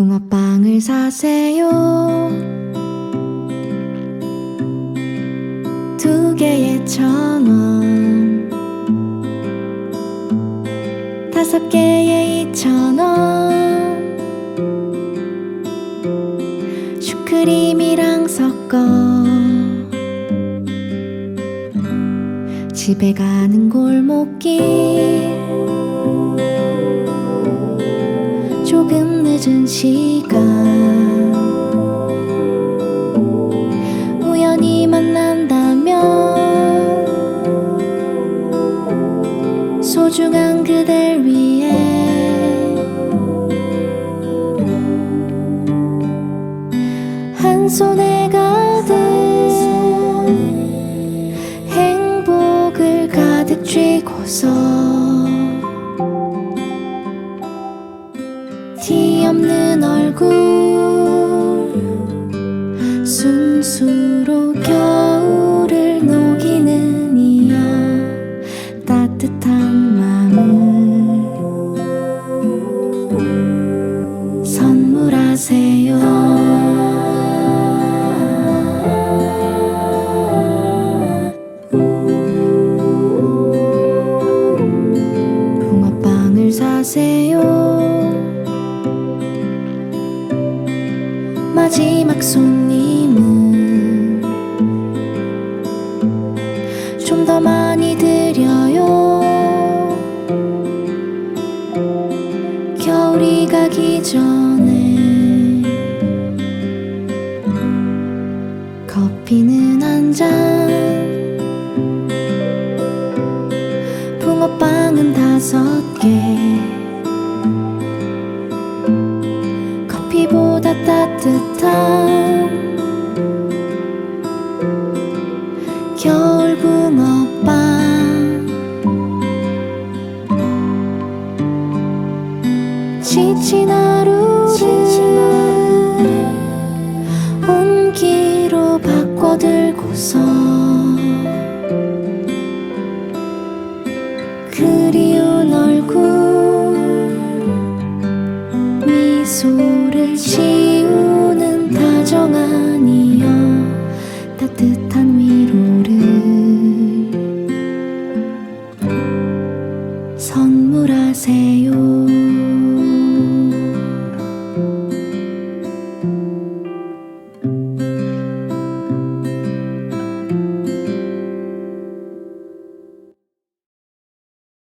붕어빵을 사세요. 두 개에 천 원. 다섯 개에 이천 원. 슈크림이랑 섞어. 집에 가는 골목길. 늦은 시간. 우연히 만난다면 소중한 그댈 위해 한 손에 가득 행복을 가득 쥐고서 없는 얼굴. 순수로 겨울을 녹이는 이여 따뜻한 마음을 선물하세요. 붕어빵을 사세요 마지막 손님은 좀 더 많이 드려요. 겨울이 가기 전에 커피는 한 잔 붕어빵은 다섯 개 커피보 다 따뜻한 겨울 붕어빵 지친 하루를 온기로 바꿔들고서 그리운 얼굴 미소를 지 선물하세요